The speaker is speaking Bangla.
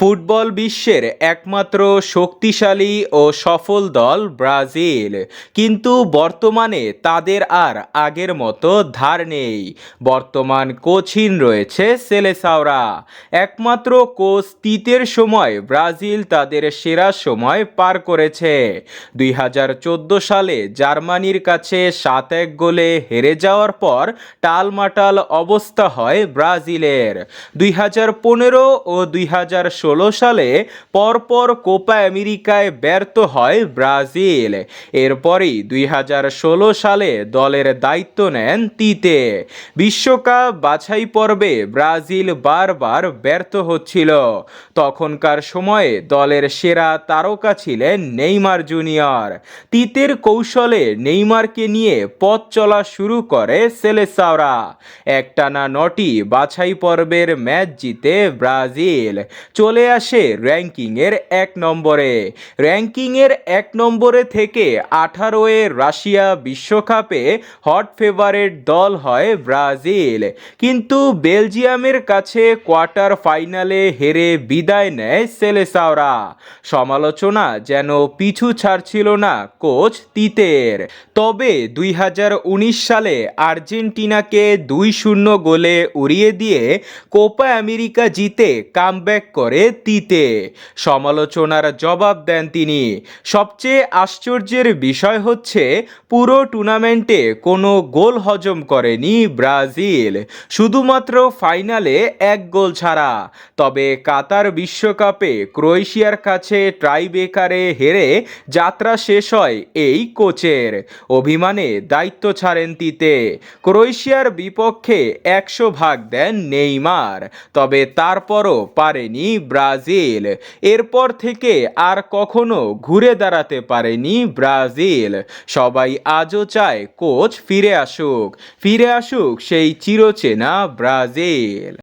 ফুটবল বিশ্বের একমাত্র শক্তিশালী ও সফল দল ব্রাজিল। কিন্তু বর্তমানে তাদের আর আগের মতো ধার নেই। বর্তমান কোচহীন রয়েছে সেলেসাওরা। একমাত্র কোচ তিতের সময় ব্রাজিল তাদের সেরা সময় পার করেছে। দুই হাজার চোদ্দ সালে জার্মানির কাছে সাত এক গোলে হেরে যাওয়ার পর টালমাটাল অবস্থা হয় ব্রাজিলের। দুই হাজার পনেরো ও দুই সালে পরপর কোপা আমেরিকায় ব্যর্থ হয় ব্রাজিল। এরপরই দুই ষোলো সালে দলের দায়িত্ব নেন তিতে। বিশ্বকাপ বাছাই পর্বে ব্রাজিল বারবার ব্যর্থ হচ্ছিল। তখনকার সময়ে দলের সেরা তারকা ছিলেন নেইমার জুনিয়র। তিতের কৌশলে নেইমারকে নিয়ে পথ চলা শুরু করে সেলেসাওরা। একটানা নটি বাছাই পর্বের ম্যাচ জিতে ব্রাজিল। চলে আসে র্যাঙ্কিংয়ের এক নম্বরে। র্যাঙ্কিংয়ের এক নম্বরে থেকে আঠারো এ রাশিয়া বিশ্বকাপে হট ফেভারেট দল হয় ব্রাজিল। কিন্তু বেলজিয়ামের কাছে কোয়ার্টার ফাইনালে হেরে বিদায় নেয় সেলেসাওরা। সমালোচনা যেন পিছু ছাড়ছিল না কোচ তিতের। তবে দুই হাজার উনিশ সালে আর্জেন্টিনাকে দুই শূন্য গোলে উড়িয়ে দিয়ে কোপা আমেরিকা জিতে কামব্যাক করে তিতে সমালোচনার জবাব দেন তিনি। সবচেয়ে আশ্চর্যের বিষয় হচ্ছে, পুরো টুর্নামেন্টে কোনো গোল হজম করেনি ব্রাজিল। শুধুমাত্র ফাইনালে এক গোল ছাড়া। তবে কাতার বিশ্বকাপে ক্রোয়েশিয়ার কাছে ট্রাইবেকারে হেরে যাত্রা শেষ হয় এই কোচের। অভিমানে দায়িত্ব ছাড়েন তিতে। ক্রোয়েশিয়ার বিপক্ষে একশো ভাগ দেন নেইমার। তবে তারপরও পারেনি ব্রাজিল। এরপর থেকে আর কখনো ঘুরে দাঁড়াতে পারেনি ব্রাজিল। সবাই আজও চায় কোচ ফিরে আসুক। ফিরে আসুক সেই চিরচেনা ব্রাজিল।